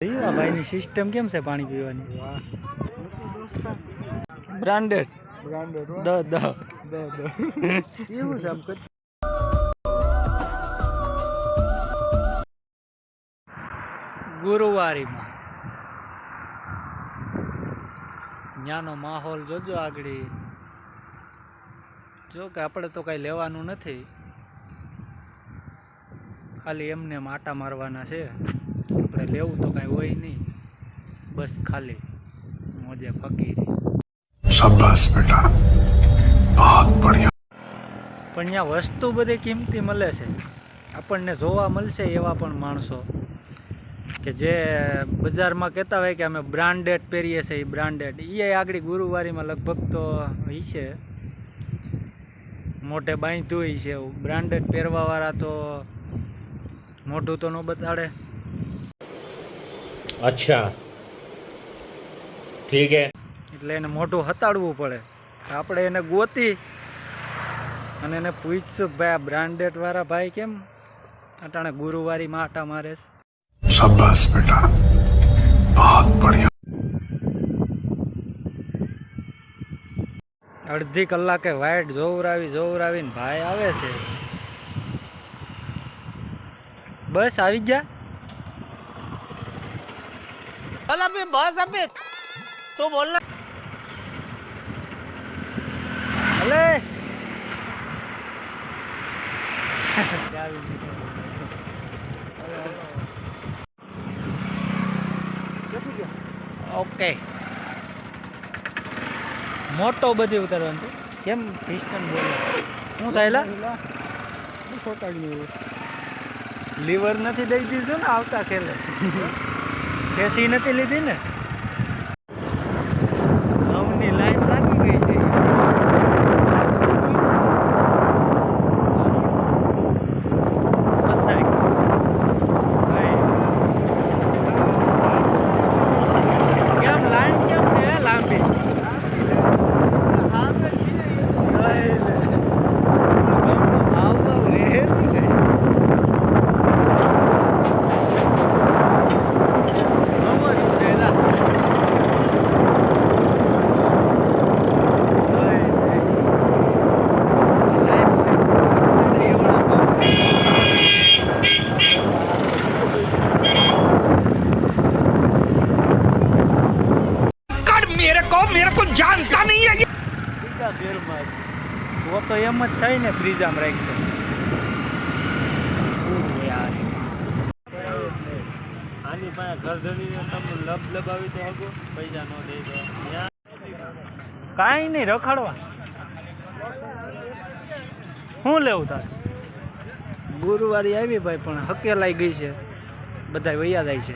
આ ભાઈની સિસ્ટમ કેમ છે પાણી પીવાની? બ્રાન્ડેડ બ્રાન્ડેડ દ દ એવું છે આમ ગુરુવારીમાં ત્યાંનો માહોલ જોજો આગળ. જો કે આપણે તો કાંઈ લેવાનું નથી. ખાલી એમને માટા મારવાના છે. આપણે લેવું તો કાંઈ હોય નહીં. બસ ખાલી મોજે ફકીરી. શાબાશ બેટા. બહુત બઢિયા. પણ ત્યાં વસ્તુ બધી કિંમતી મળે છે. આપણને જોવા મળશે એવા પણ માણસો કે જે બજારમાં કહેતા હોય કે અમે બ્રાન્ડેડ પહેરીએ છીએ એ બ્રાન્ડેડ. એ આગળ ગુરુવારીમાં લગભગ તો એ છે. મોટે બાંધ્યું છે બ્રાન્ડેડ પહેરવાવાળા તો મોઢું તો ન બતાડે. અચ્છા. ઠીક હે. એટલે એને મોટું હતાડવું પડે. આપણે એને ગોતી અને એને પૂછશું ભાઈ આ બ્રાન્ડેડ વાળા ભાઈ કેમ અટાણે ગુરુવારી માટા મારે શાબાશ બેટા. બહુત બઢિયા. અડધી કલાકે વાઇટ જોવરાવી જોવરાવીને ભાઈ આવે છે. બસ આવી ગયા? अला मैं बस अबे तो बोलना અલે ઓકે મોટો બધી ઉતારવાનું છે કેમ પિસ્ટન બોલે શું થયેલા લીવર નથી દઈ દીધું ને આવતા ખેલે ખેસી નથી લીધી ને ઘઉંની લાઈન લાગી ગઈ છે બધાય. ભાઈ. કેમ લાઈન કેમ છે લાંબી ભાઈ લે. ઘઉંનો ભાવ તો રહે જ નહીં. ઘઉં જ ઉઠેલા. ભાઈ લે. લાઈન લાઈન એવડા ઘઉં છે. मेरे को मेरे को जानता नहीं है બીજા ફેરમાં જ. તો તો એમ જ થાય ને ફ્રીજામાં રાખી દે યાર આની પાસે ઘર ધણીને તમે લબ લબાવી તો હગો પૈસા ન દઈ તો કાંઈ નહીં રખડવા શું લેવું તારે ગુરુવારી આવી ભાઈ પણ હકેલાઈ ગઈ છે બધા વૈયા જાય છે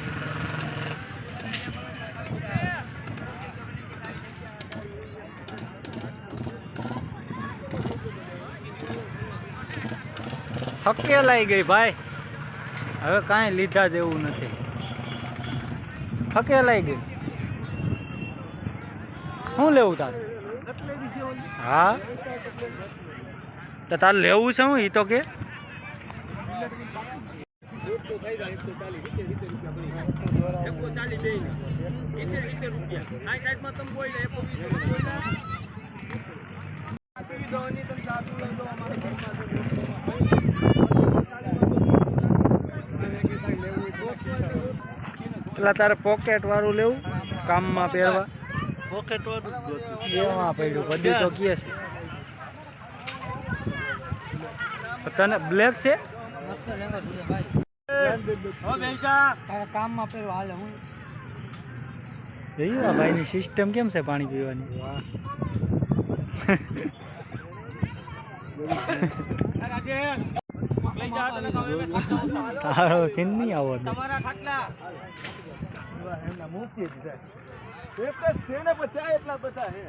હકેલાઈ ગઈ ભાઈ. હવે કાંઈ લીધા જેવું નથી. હકેલાઈ ગઈ. શું લેવું તારે? હા? તો તારે લેવું છે હું? એ તો કે. પેલા તારે પોકેટ વાળું લેવું કામમાં પહેરવા. પોકેટ વાળું એમાં પડ્યું? બધી તો કહે છે. તને બ્લેક છે? કામમાં પહેરવા હાલે હું? જોયું આ ભાઈની સિસ્ટમ કેમ છે પાણી પીવાની? તારો છે નહીં આવો તો. એમના મૂકી જ એક જ છે ને પછી એટલા બધા હે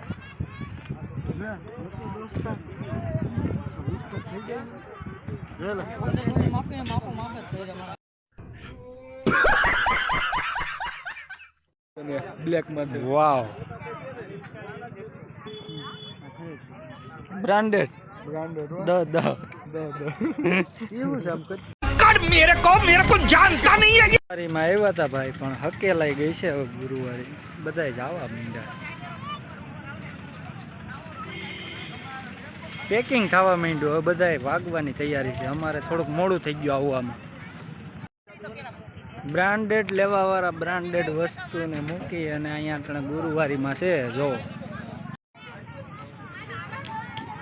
વાવ બ્રાન્ડેડ દ દ મેરે કો મેરે કો જાનતા નહીં હે ગુરુવારીમાં આવ્યા હતા ભાઈ પણ હકેલાઈ ગઈ છે? હવે ગુરુવારે બધા જ આવવા પેકિંગ થવા માંડ્યું હવે બધાએ વાગવાની તૈયારી છે અમારે થોડુંક મોડું થઈ ગયું આવવામાં બ્રાન્ડેડ લેવાવાળા બ્રાન્ડેડ વસ્તુને મૂકી અને અહીંયા આપણે ગુરુવારીમાં છે જો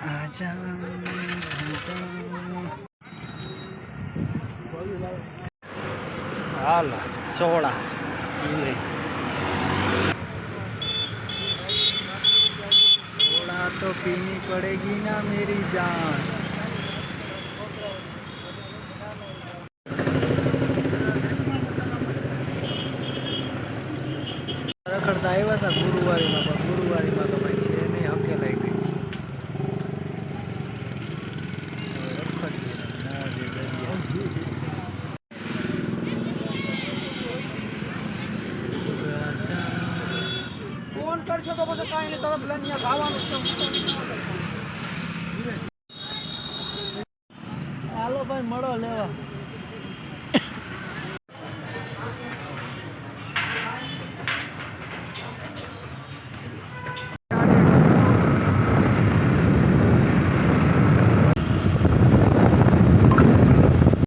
આજા હાલ સોડા સોડા તો પીની પડેગી ના મેરી જાન. ખરેખર તો આવ્યા હતા ગુરુવારીમાં, પણ ગુરુવારીમાં તો ભાઈ છે નહીં, હકે લાગી ફોન કરશો તો પછી કાંઈ નહીં તરત લઈને અહીંયા ખાવાનું છે